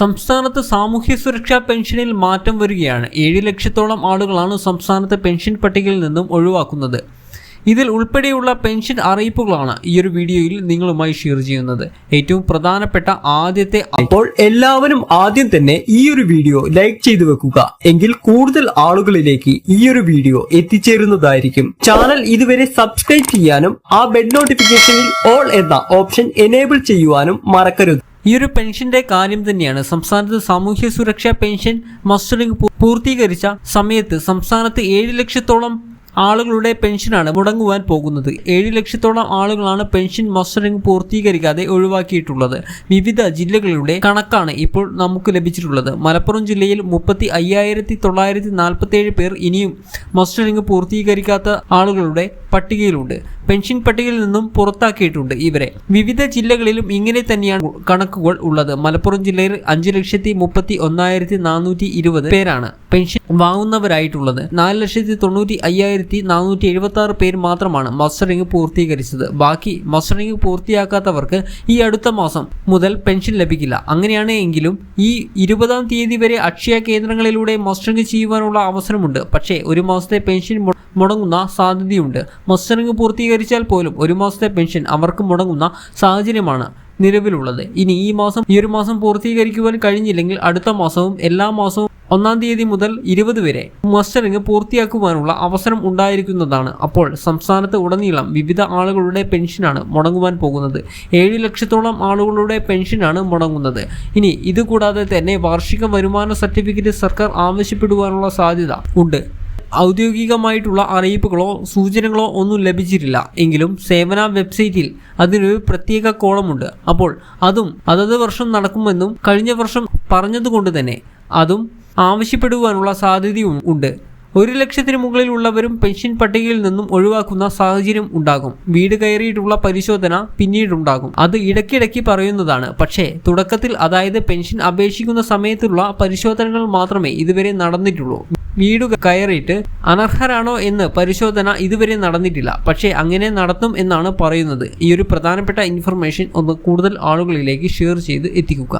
സംസ്ഥാനത്ത് സാമൂഹ്യ സുരക്ഷാ പെൻഷനിൽ മാറ്റം വരികയാണ്. ഏഴ് ലക്ഷത്തോളം ആളുകളാണ് സംസ്ഥാനത്തെ പെൻഷൻ പട്ടികയിൽ നിന്നും ഒഴിവാക്കുന്നത്. ഇതിൽ ഉൾപ്പെടെയുള്ള പെൻഷൻ അറിയിപ്പുകളാണ് ഈ ഒരു വീഡിയോയിൽ നിങ്ങളുമായി ഷെയർ ചെയ്യുന്നത്. ഏറ്റവും പ്രധാനപ്പെട്ട ആദ്യത്തെ അപ്പോൾ എല്ലാവരും ആദ്യം തന്നെ ഈ ഒരു വീഡിയോ ലൈക്ക് ചെയ്തു വെക്കുക. എങ്കിൽ കൂടുതൽ ആളുകളിലേക്ക് ഈ ഒരു വീഡിയോ എത്തിച്ചേരുന്നതായിരിക്കും. ചാനൽ ഇതുവരെ സബ്സ്ക്രൈബ് ചെയ്യാനും ആ ബെഡ് നോട്ടിഫിക്കേഷനിൽ ഓൾ എന്ന ഓപ്ഷൻ എനേബിൾ ചെയ്യുവാനും മറക്കരുത്. ഈ ഒരു പെൻഷന്റെ കാര്യം തന്നെയാണ്. സംസ്ഥാനത്ത് സാമൂഹ്യ സുരക്ഷാ പെൻഷൻ മസ്റ്ററിംഗ് പൂർത്തീകരിച്ച സമയത്ത് സംസ്ഥാനത്ത് ഏഴ് ലക്ഷത്തോളം ആളുകളുടെ പെൻഷനാണ് മുടങ്ങുവാൻ പോകുന്നത്. ഏഴ് ലക്ഷത്തോളം ആളുകളാണ് പെൻഷൻ മസ്റ്ററിംഗ് പൂർത്തീകരിക്കാതെ ഒഴിവാക്കിയിട്ടുള്ളത്. വിവിധ ജില്ലകളുടെ കണക്കാണ് ഇപ്പോൾ നമുക്ക് ലഭിച്ചിട്ടുള്ളത്. മലപ്പുറം ജില്ലയിൽ മുപ്പത്തി അയ്യായിരത്തി തൊള്ളായിരത്തി നാൽപ്പത്തി ഏഴ് പേർ ഇനിയും മസ്റ്ററിംഗ് പൂർത്തീകരിക്കാത്ത ആളുകളുടെ പട്ടികയിലുണ്ട്. പെൻഷൻ പട്ടികയിൽ നിന്നും പുറത്താക്കിയിട്ടുണ്ട് ഇവരെ. വിവിധ ജില്ലകളിലും ഇങ്ങനെ തന്നെയാണ് കണക്കുകൾ ഉള്ളത്. മലപ്പുറം ജില്ലയിൽ അഞ്ച് ലക്ഷത്തി മുപ്പത്തി ഒന്നായിരത്തി നാനൂറ്റി ഇരുപത് പേരാണ് പെൻഷൻ വാങ്ങുന്നവരായിട്ടുള്ളത്. നാല് ലക്ഷത്തി തൊണ്ണൂറ്റി അയ്യായിരത്തി നാനൂറ്റി എഴുപത്തി ആറ് പേര് മാത്രമാണ് മസ്റ്ററിംഗ് പൂർത്തീകരിച്ചത്. ബാക്കി മസ്റ്ററിംഗ് പൂർത്തിയാക്കാത്തവർക്ക് ഈ അടുത്ത മാസം മുതൽ പെൻഷൻ ലഭിക്കില്ല. അങ്ങനെയാണ് എങ്കിലും ഈ ഇരുപതാം തീയതി വരെ അക്ഷയ കേന്ദ്രങ്ങളിലൂടെ മസ്റ്ററിംഗ് ചെയ്യുവാനുള്ള അവസരമുണ്ട്. പക്ഷേ ഒരു മാസത്തെ പെൻഷൻ മുടങ്ങുന്ന സാധ്യതയുണ്ട്. മസ്റ്ററിംഗ് പൂർത്തീകരിച്ചാൽ പോലും ഒരു മാസത്തെ പെൻഷൻ അവർക്ക് മുടങ്ങുന്ന സാഹചര്യമാണ് നിലവിലുള്ളത്. ഇനി ഈ മാസം ഈ ഒരു മാസം പൂർത്തീകരിക്കുവാൻ കഴിഞ്ഞില്ലെങ്കിൽ അടുത്ത മാസവും എല്ലാ മാസവും ഒന്നാം തീയതി മുതൽ ഇരുപത് വരെ മസ്റ്ററിംഗ് പൂർത്തിയാക്കുവാനുള്ള അവസരം ഉണ്ടായിരിക്കുന്നതാണ്. അപ്പോൾ സംസ്ഥാനത്ത് ഉടനീളം വിവിധ ആളുകളുടെ പെൻഷനാണ് മുടങ്ങുവാൻ പോകുന്നത്. ഏഴ് ലക്ഷത്തോളം ആളുകളുടെ പെൻഷനാണ് മുടങ്ങുന്നത്. ഇനി ഇതുകൂടാതെ തന്നെ വാർഷിക വരുമാന സർട്ടിഫിക്കറ്റ് സർക്കാർ ആവശ്യപ്പെടുവാനുള്ള സാധ്യത ഉണ്ട്. ഔദ്യോഗികമായിട്ടുള്ള അറിയിപ്പുകളോ സൂചനകളോ ഒന്നും ലഭിച്ചിട്ടില്ല. എങ്കിലും സേവന വെബ്സൈറ്റിൽ അതിനൊരു പ്രത്യേക കോളമുണ്ട്. അപ്പോൾ അതും അതത് വർഷം നടക്കുമെന്നും കഴിഞ്ഞ വർഷം പറഞ്ഞതുകൊണ്ട് തന്നെ അതും ആവശ്യപ്പെടുവാനുള്ള സാധ്യതയും ഉണ്ട്. ഒരു ലക്ഷത്തിന് മുകളിലുള്ളവരും പെൻഷൻ പട്ടികയിൽ നിന്നും ഒഴിവാക്കുന്ന സാഹചര്യം ഉണ്ടാകും. വീട് കയറിയിട്ടുള്ള പരിശോധന പിന്നീടുണ്ടാകും. അത് ഇടയ്ക്കിടയ്ക്ക് പറയുന്നതാണ്. പക്ഷേ തുടക്കത്തിൽ അതായത് പെൻഷൻ അപേക്ഷിക്കുന്ന സമയത്തുള്ള പരിശോധനകൾ മാത്രമേ ഇതുവരെ നടന്നിട്ടുള്ളൂ. വീട് കയറിയിട്ട് അനർഹരാണോ എന്ന് പരിശോധന ഇതുവരെ നടന്നിട്ടില്ല. പക്ഷേ അങ്ങനെ നടത്തും എന്നാണ് പറയുന്നത്. ഈ ഒരു പ്രധാനപ്പെട്ട ഇൻഫർമേഷൻ ഒന്ന് കൂടുതൽ ആളുകളിലേക്ക് ഷെയർ ചെയ്ത് എത്തിക്കുക.